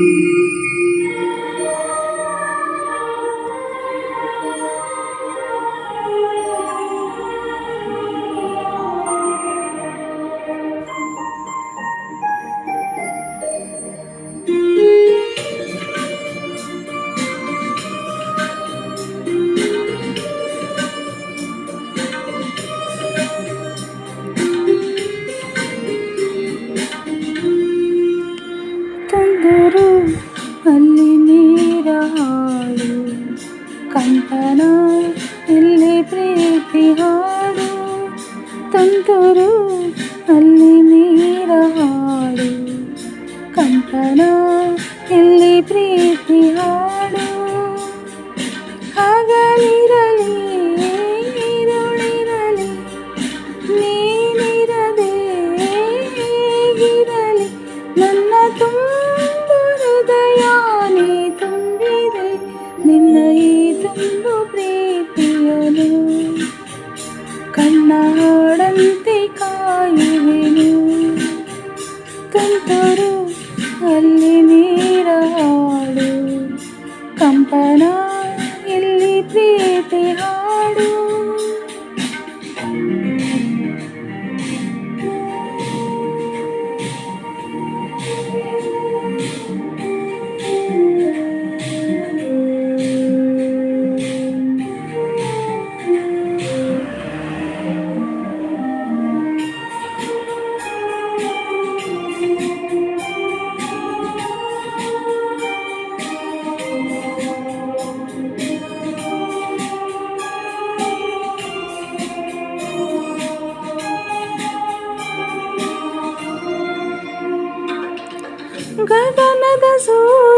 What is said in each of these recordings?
you. ಕಂಪನ ಇಲ್ಲಿ ಪ್ರೀತಿ ಹಾಡು ತಂದರು ಅಲ್ಲಿ ನೀರ ಹಾಡು ಕಂಪನ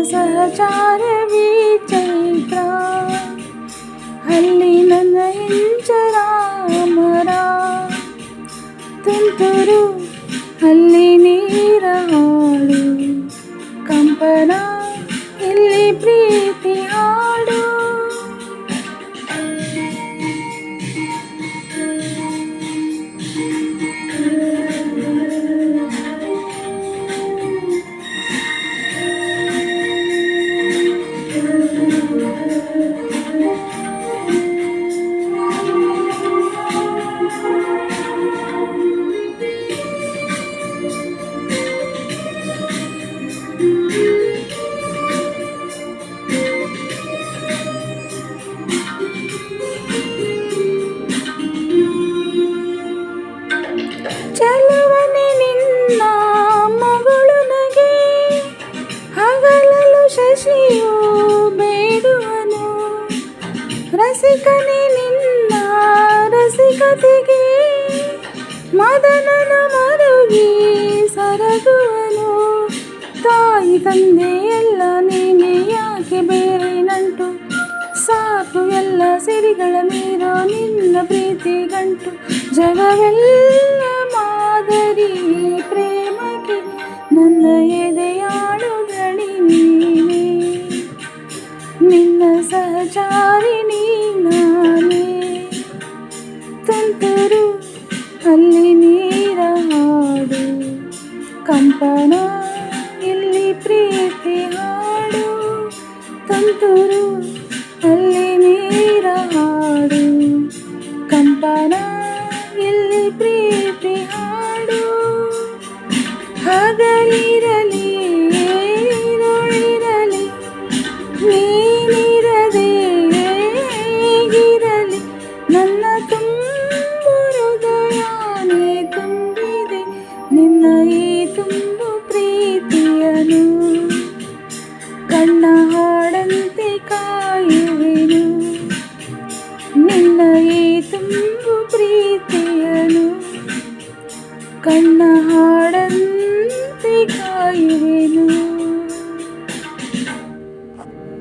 ಸಹಚಾರವೇ ಚೈತ್ರ ಅಲ್ಲಿ ನನ್ನ ಇಂಚರ ಮರ ತುಂತುರು ಅಲ್ಲಿ ನೀರ ಹಾಡು ಕಂಪನ ಇಲ್ಲಿ ಪ್ರೀತಿ ರಸಿಕನೆ ನಿನ್ನ ರಸಿಕತೆಗೆ. ಮದನನ ಮರುಗಿ ಸರಗುವನು. ತಾಯಿ ತಂದೆ ಎಲ್ಲ ನೀನೆ ಯಾಕೆ ಬೇರೆ ನಂಟು? ಸಾಕು ಎಲ್ಲ ಸಿರಿಗಳ ಮೀರೋ ನಿನ್ನ ಪ್ರೀತಿ ಗಂಟು. ಜಗವೆಲ್ಲ వెళ్తురు అల్లి మీరాడు కంపన ఎల్లి ప్రియ ಕಣ್ಣ ಹಾಡಂತೆ